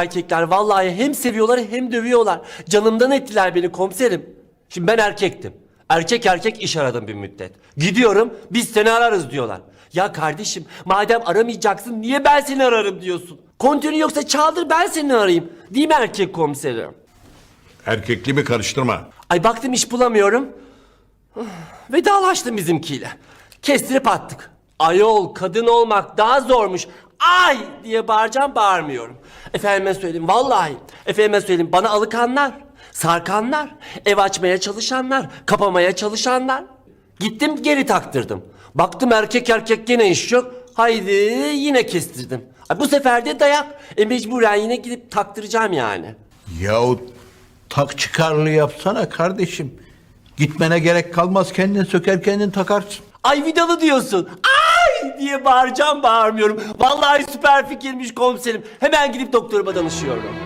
erkekler vallahi hem seviyorlar hem dövüyorlar. Canımdan ettiler beni komiserim. Şimdi ben erkektim. Erkek erkek iş aradım bir müddet. Gidiyorum biz seni ararız diyorlar. Ya kardeşim madem aramayacaksın niye ben seni ararım diyorsun? Kontürün yoksa çaldır ben seni arayayım. Değil mi erkek komiserim? Erkekliğimi karıştırma. Ay baktım iş bulamıyorum. Vedalaştım bizimkiyle. Kestirip attık. Ayol kadın olmak daha zormuş. Ay diye bağıracağım bağırmıyorum. Efendime söyleyeyim vallahi. Efendime söyleyeyim bana alıkanlar, sarkanlar, ev açmaya çalışanlar, kapamaya çalışanlar. Gittim geri taktırdım. Baktım erkek erkek gene iş yok. Haydi yine kestirdim. Ay, bu sefer de dayak. E mecburen yine gidip taktıracağım yani. Yahu tak çıkarlı yapsana kardeşim. Gitmene gerek kalmaz kendin söker kendin takarsın. Ay vidalı diyorsun. Ay diye bağıracağım bağırmıyorum. Vallahi süper fikirmiş komiserim. Hemen gidip doktoruma danışıyorum.